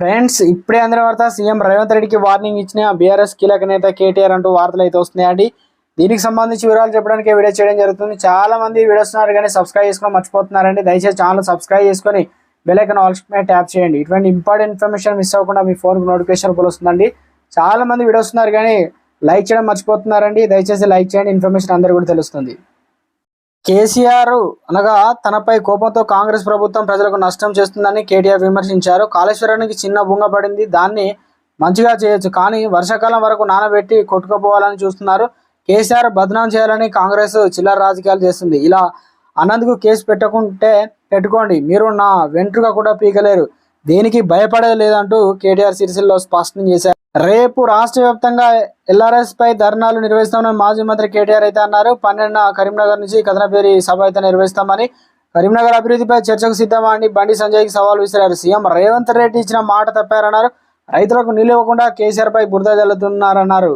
Friends ఇప్పుడే అందరి వార్త సీఎం రేవంత్ రెడ్డికి వార్నింగ్ ఇచ్చిన బీఆర్ఎస్ కీలక నేత కేటీఆర్ అంటూ వార్తలు అయితే వస్తున్నాయండి దీనికి సంబంధించి వివరాలు చెప్పడానికి వీడియో చేయడం జరుగుతుంది. చాలా మంది వీడియోస్ ఉన్నారు కానీ సబ్స్క్రైబ్ చేసుకొని మర్చిపోతున్నారండి. దయచేసి ఛానల్ సబ్స్క్రైబ్ చేసుకొని బెల్ ఐకాన్ ఆల్ మీద ట్యాప్ చేయండి. ఇటువంటి ఇంపార్టెంట్ ఇన్ఫర్మేషన్ మిస్ అవ్వకుండా మీ ఫోన్కి నోటిఫికేషన్ కూడా వస్తుందండి. చాలా మంది వీడియోస్ ఉన్నారు కానీ లైక్ చేయడం మర్చిపోతున్నారండి. దయచేసి లైక్ చేయండి. ఇన్ఫర్మేషన్ అందరూ కూడా తెలుస్తుంది. కేసీఆర్ అనగా తనపై కోపంతో కాంగ్రెస్ ప్రభుత్వం ప్రజలకు నష్టం చేస్తుందని కేటీఆర్ విమర్శించారు. కాళేశ్వరానికి చిన్న బుంగ పడింది. దాన్ని మంచిగా చేయొచ్చు. కానీ వర్షాకాలం వరకు నానబెట్టి కొట్టుకుపోవాలని చూస్తున్నారు. కేసీఆర్ బదనాం చేయాలని కాంగ్రెస్ చిల్లర రాజకీయాలు చేస్తుంది. ఇలా అన్నందుకు కేసు పెట్టకుంటే పెట్టుకోండి. మీరు నా వెంట్రుక కూడా పీకలేరు. దేనికి భయపడలేదంటూ కేటీఆర్ సిరిసిల్లో స్పష్టం చేశారు. రేపు రాష్ట్ర వ్యాప్తంగా ఎల్ఆర్ఎస్ పై ధర్నాలు నిర్వహిస్తామని మాజీ మంత్రి కేటీఆర్ అయితే అన్నారు. పన్నెండున కరీంనగర్ నుంచి కథనపేరి సభ అయితే నిర్వహిస్తామని కరీంనగర్ అభివృద్ధిపై చర్చకు సిద్ధమా అని బండి సంజయ్కి సవాల్ విసిరారు. సీఎం రేవంత్ రెడ్డి ఇచ్చిన మాట తప్పారన్నారు. రైతులకు నిలువకుండా కేసీఆర్ పై బురద జల్లుతున్నారన్నారు.